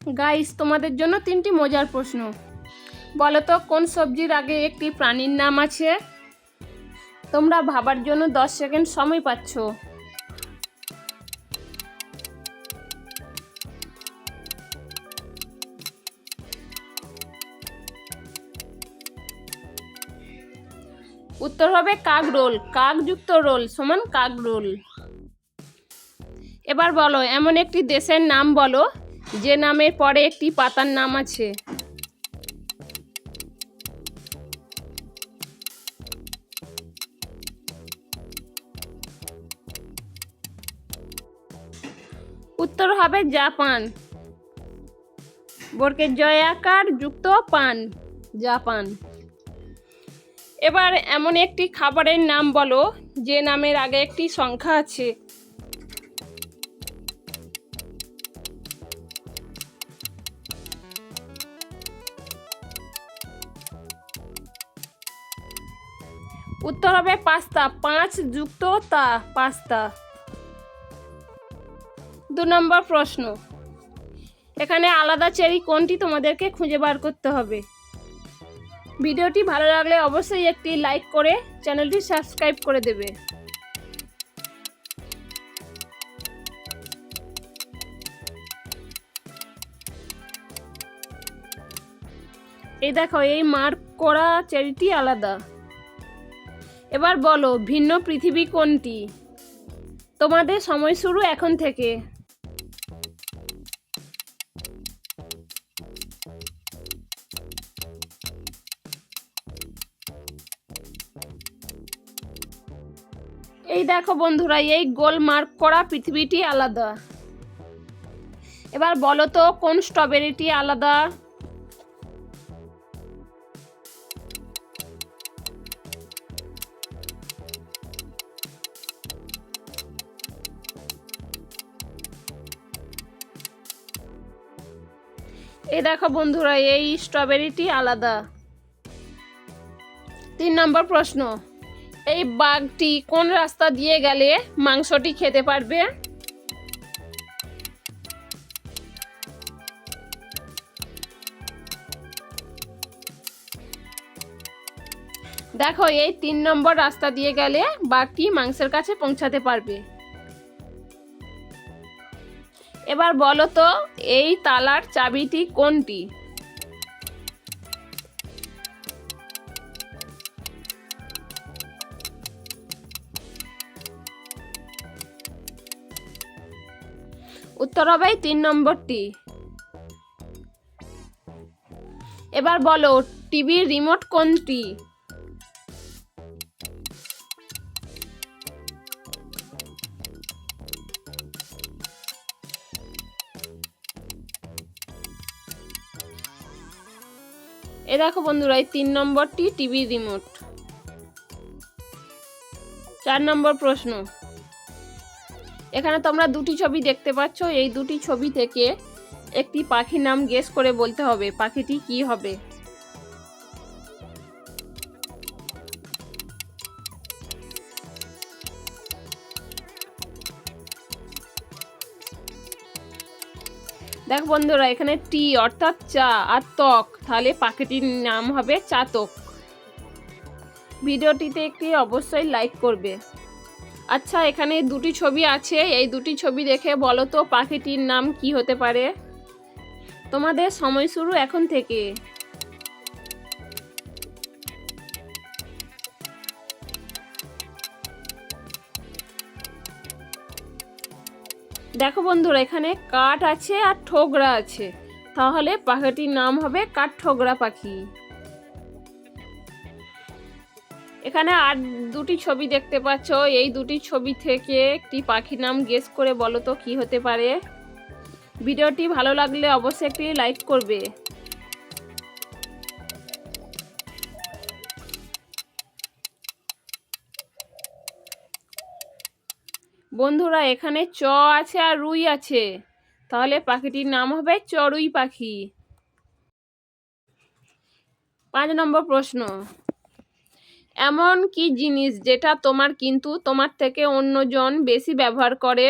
Guys তোমাদের জন্য তিনটি মজার প্রশ্ন। বলো তো কোন সবজির আগে একটি প্রাণীর নাম আছে? তোমরা ভাবার জন্য দশ সেকেন্ড সময় পাচ্ছ। উত্তর হবে কাক রোল। কাকযুক্ত রোল সমান কাক রোল। এবার বলো, এমন একটি দেশের নাম বলো যে নামের পরে একটি পাতার নাম আছে। উত্তর হবে জাপান। বর্গের জয়াকার যুক্ত পান, জাপান। এবার এমন একটি খাবারের নাম বলো, যে নামের আগে একটি সংখ্যা আছে। উত্তর হবে পাস্তা, পাঁচ যুক্ত তা, পাস্তা। দু নম্বর প্রশ্ন। এখানে আলাদা চেরি কোনটি তোমাদেরকে খুঁজে বার করতে হবে? ভিডিওটি ভালো লাগলে অবশ্যই একটি লাইক করে চ্যানেলটি সাবস্ক্রাইব করে দেবে। এই দেখো, এই মার্ক করা চেরিটি আলাদা। এবার বলো, ভিন্ন পৃথিবী কোনটি? তোমাদের সময় শুরু এখন থেকে। এই দেখো বন্ধুরা, এই গোল মার্ক করা পৃথিবীটি আলাদা। এবার বলো তো, কোন স্ট্রবেরিটি আলাদা? এই দেখো বন্ধুরা, এই স্ট্রবেরিটি আলাদা। তিন নম্বর প্রশ্ন, এই বাঘটি কোন রাস্তা দিয়ে গেলে মাংসটি খেতে পারবে? দেখো, এই তিন নম্বর রাস্তা দিয়ে গেলে বাঘটি মাংসের কাছে পৌঁছাতে পারবে। এবার বলো তো, এই তালার চাবিটি কোনটি? উত্তর হবে তিন নম্বরটি। এবার বলো, টিভির রিমোট কোনটি? এ দেখো বন্ধুরা, এই তিন নম্বরটি টিভি রিমোট। চার নম্বর প্রশ্ন। এখানে তোমরা দুটি ছবি দেখতে পাচ্ছ, এই দুটি ছবি থেকে একটি পাখির নাম গেস করে বলতে হবে, পাখিটি কি হবে? দেখ বন্ধুরা, এখানে টি অর্থাৎ চা আর ত্বক। তাহলে পাখিটির নাম হবে চাতক। ভিডিওটিতে একটি অবশ্যই লাইক করবে। আচ্ছা এখানে দুটি ছবি আছে। এই দুটি ছবি দেখে বলো তো, পাখিটির নাম কি হতে পারে? তোমাদের সময় শুরু এখন থেকে। দেখো বন্ধুরা, এখানে কাঠ আছে আর ঠোকরা আছে। তাহলে পাখিটির নাম হবে কাঠ ঠোকরা পাখি। এখানে আর দুটি ছবি দেখতে পাচ্ছ। এই দুটি ছবি থেকে একটি পাখির নাম গেস করে বলো তো কি হতে পারে। ভিডিওটি ভালো লাগলে অবশ্যই একটি লাইক করবে। বন্ধুরা, এখানে চ আছে আর রুই আছে। তাহলে পাখিটির নাম হবে চরুই পাখি। পাঁচ নম্বর প্রশ্ন। এমন কি জিনিস যেটা তোমার কিন্তু তোমার থেকে অন্যজন বেশি ব্যবহার করে?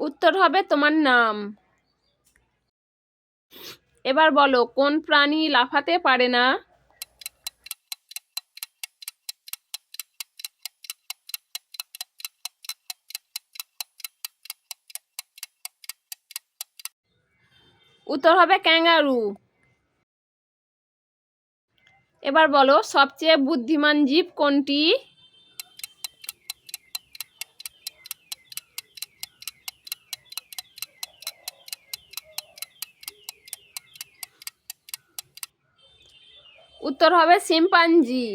উত্তর হবে তোমার নাম। এবার বলো, কোন প্রাণী লাফাতে পারে না? উত্তর হবে ক্যাঙ্গারু। এবার বলো, সবচেয়ে বুদ্ধিমান জীব কোনটি? উত্তর হবে শিম্পাঞ্জি।